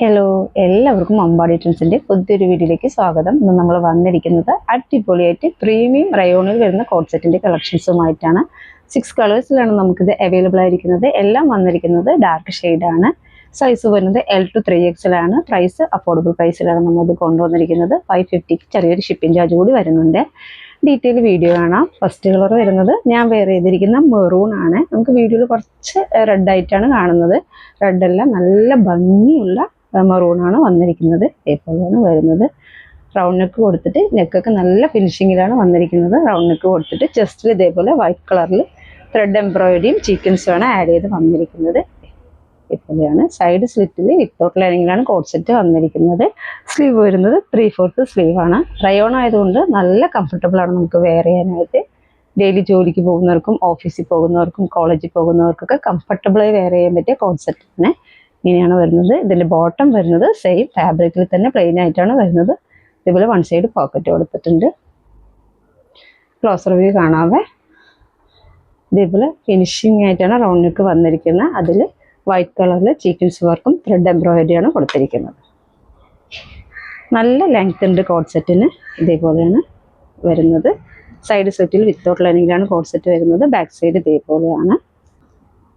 Hello എല്ലാവർക്കും അമ്പാടി ട്രെൻസിന്റെ പുതിയൊരു വീഡിയോയിലേക്ക് സ്വാഗതം. ഇന്ന് നമ്മൾ വന്നിരിക്കുന്നത് അടിപൊളിയായിട്ട് പ്രീമിയം റയോണിൽ വരുന്ന കോഡ് സെറ്റിന്റെ കളക്ഷൻസുമായിട്ടാണ് സിക്സ് കളേഴ്സിലാണ് നമുക്കിത് അവൈലബിൾ ആയിരിക്കുന്നത്. എല്ലാം വന്നിരിക്കുന്നത് ഡാർക്ക് ഷെയ്ഡാണ് സൈസ് വരുന്നത് എൽ ടു ത്രീ എക്സിലാണ് പ്രൈസ് അഫോർഡബിൾ പ്രൈസിലാണ് നമ്മളിത് കൊണ്ടുവന്നിരിക്കുന്നത്. ഫൈവ് ഫിഫ്റ്റിക്ക് ചെറിയൊരു ഷിപ്പിംഗ് ചാർജ് കൂടി വരുന്നുണ്ട്. ഡീറ്റെയിൽ വീഡിയോ കാണാം. ഫസ്റ്റ് കളർ വരുന്നത് ഞാൻ വെയർ ചെയ്തിരിക്കുന്ന മെറൂൺ ആണ്. നമുക്ക് വീഡിയോയിൽ കുറച്ച് റെഡ് ആയിട്ടാണ് കാണുന്നത്. റെഡ് അല്ല നല്ല ഭംഗിയുള്ള മെറൂൺ ആണ് വന്നിരിക്കുന്നത്. ഇതേപോലെയാണ് വരുന്നത്. റൗണ്ട് നെക്ക് കൊടുത്തിട്ട് നെക്കൊക്കെ നല്ല ഫിനിഷിങ്ങിലാണ് വന്നിരിക്കുന്നത്. റൗണ്ട് നെക്ക് കൊടുത്തിട്ട് ചെസ്റ്റിൽ ഇതേപോലെ വൈറ്റ് കളറിൽ ത്രെഡ് എംബ്രോയിഡറിയും ചീക്കൻസുമാണ് ആഡ് ചെയ്ത് വന്നിരിക്കുന്നത്. ഇപ്പോഴാണ് സൈഡ് സ്ലിറ്റിൽ വിത്തൗട്ട് ലൈനിങ്ങിലാണ് കോഡ് സെറ്റ് വന്നിരിക്കുന്നത്. സ്ലീവ് വരുന്നത് ത്രീ ഫോർത്ത് ആണ്. റയോൺ ആയതുകൊണ്ട് നല്ല കംഫർട്ടബിൾ ആണ് നമുക്ക് വെയർ ചെയ്യാനായിട്ട്. ഡെയിലി ജോലിക്ക് പോകുന്നവർക്കും ഓഫീസിൽ പോകുന്നവർക്കും കോളേജിൽ പോകുന്നവർക്കൊക്കെ കംഫർട്ടബിളായി വെയർ ചെയ്യാൻ പറ്റിയ കോഡ് തന്നെ ഇങ്ങനെയാണ് വരുന്നത്. ഇതിന്റെ ബോട്ടം വരുന്നത് സെയിം ഫാബ്രിക്കിൽ തന്നെ പ്ലെയിൻ ആയിട്ടാണ് വരുന്നത്. ഇതുപോലെ വൺ സൈഡ് പോക്കറ്റ് കൊടുത്തിട്ടുണ്ട്. ക്ലോസ് റിവ്യൂ കാണാവേ. ഇതേപോലെ ഫിനിഷിംഗ് ആയിട്ടാണ് റൗണ്ട് നെക്ക് വന്നിരിക്കുന്നത്. അതിൽ വൈറ്റ് കളറിൽ ചീക്കൻസ് വർക്കും ത്രെഡ് എംബ്രോയിഡറിയാണ് കൊടുത്തിരിക്കുന്നത്. നല്ല ലെങ്ത് ഉണ്ട് കോഡ് സെറ്റിന് ഇതേപോലെയാണ് വരുന്നത്. സൈഡ് സെറ്റിൽ വിത്തൗട്ട് ലൈനിങ്ങിലാണ് കോഡ് സെറ്റ് വരുന്നത്. ബാക്ക് സൈഡ് ഇതേപോലെയാണ്.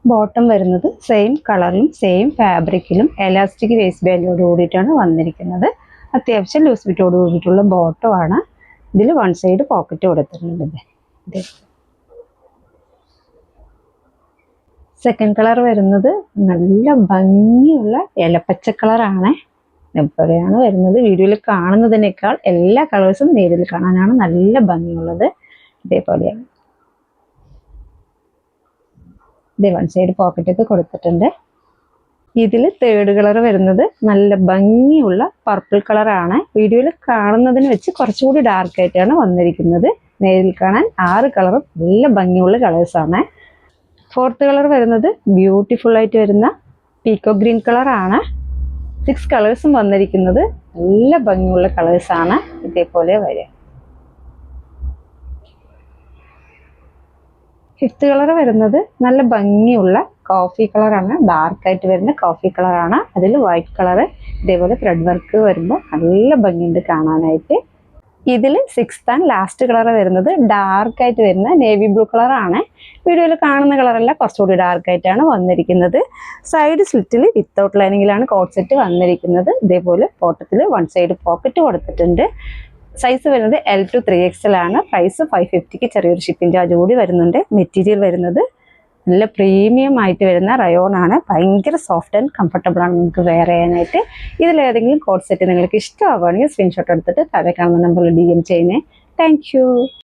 ബോട്ടം വരുന്നത് സെയിം കളറിലും സെയിം ഫാബ്രിക്കിലും എലാസ്റ്റിക് വേസ്റ്റ് ബാൻഡോട് കൂടിയിട്ടാണ് വന്നിരിക്കുന്നത്. അത്യാവശ്യം ലൂസ് ഫിറ്റോട് കൂടിയിട്ടുള്ള ബോട്ടമാണ് ഇതിൽ വൺ സൈഡ് പോക്കറ്റ് കൊടുത്തിട്ടുണ്ട് സെക്കൻഡ് കളർ വരുന്നത് നല്ല ഭംഗിയുള്ള ഇലപ്പച്ച കളറാണ്. ഇപ്പോഴാണ് വരുന്നത്. വീഡിയോയിൽ കാണുന്നതിനേക്കാൾ എല്ലാ കളേഴ്സും നേരിൽ കാണാനാണ് നല്ല ഭംഗിയുള്ളത്. ഇതേപോലെയാണ്. ഇതേ വൺ സൈഡ് പോക്കറ്റൊക്കെ കൊടുത്തിട്ടുണ്ട്. ഇതിൽ തേർഡ് കളർ വരുന്നത് നല്ല ഭംഗിയുള്ള പർപ്പിൾ കളറാണ് വീഡിയോയിൽ കാണുന്നതിന് വെച്ച് കുറച്ചുകൂടി ഡാർക്ക് ആയിട്ടാണ് വന്നിരിക്കുന്നത്. നേരിൽ കാണാൻ ആറ് കളറും നല്ല ഭംഗിയുള്ള കളേഴ്സാണ് ഫോർത്ത് കളർ വരുന്നത് ബ്യൂട്ടിഫുൾ ആയിട്ട് വരുന്ന പീക്കോ ഗ്രീൻ കളറാണ് സിക്സ് കളേഴ്സും വന്നിരിക്കുന്നത് നല്ല ഭംഗിയുള്ള കളേഴ്സാണ് ഇതേപോലെ വരിക. ഫിഫ്ത്ത് കളർ വരുന്നത് നല്ല ഭംഗിയുള്ള കോഫി കളറാണ് ഡാർക്ക് ആയിട്ട് വരുന്ന കോഫി കളറാണ് അതിൽ വൈറ്റ് കളർ ഇതേപോലെ ത്രെഡ് വർക്ക് വരുമ്പോൾ നല്ല ഭംഗിയുണ്ട് കാണാനായിട്ട്. ഇതിൽ സിക്സ്ത് ആൻഡ് ലാസ്റ്റ് കളർ വരുന്നത് ഡാർക്ക് ആയിട്ട് വരുന്ന നേവി ബ്ലൂ കളറാണ് വീഡിയോയിൽ കാണുന്ന കളറല്ല കുറച്ചുകൂടി ഡാർക്ക് ആയിട്ടാണ് വന്നിരിക്കുന്നത്. സൈഡ് സ്ലിറ്റിൽ വിത്തൗട്ട് ലൈനിങ്ങിലാണ് കോട്ട് സെറ്റ് വന്നിരിക്കുന്നത്. ഇതേപോലെ പോട്ടത്തിൽ വൺ സൈഡ് പോക്കറ്റ് കൊടുത്തിട്ടുണ്ട്. സൈസ് വരുന്നത് എൽ ടു ത്രീ ആണ്. പ്രൈസ് ഫൈവ് ഫിഫ്റ്റിക്ക് ചെറിയൊരു ഷിപ്പിംഗ് ചാർജ് കൂടി വരുന്നുണ്ട്. മെറ്റീരിയൽ വരുന്നത് നല്ല പ്രീമിയം ആയിട്ട് വരുന്ന റയോൺ ആണ്. ഭയങ്കര സോഫ്റ്റ് ആൻഡ് കംഫർട്ടബിൾ ആണ് നിങ്ങൾക്ക് വെയർ ചെയ്യാനായിട്ട്. ഇതിലേതെങ്കിലും കോഡ് സെറ്റ് നിങ്ങൾക്ക് ഇഷ്ടമാവുകയാണെങ്കിൽ സ്ക്രീൻഷോട്ട് എടുത്തിട്ട് താഴെ കാണുന്ന നമ്പറിൽ ഡി എം ചെയ്യുന്നേ. താങ്ക്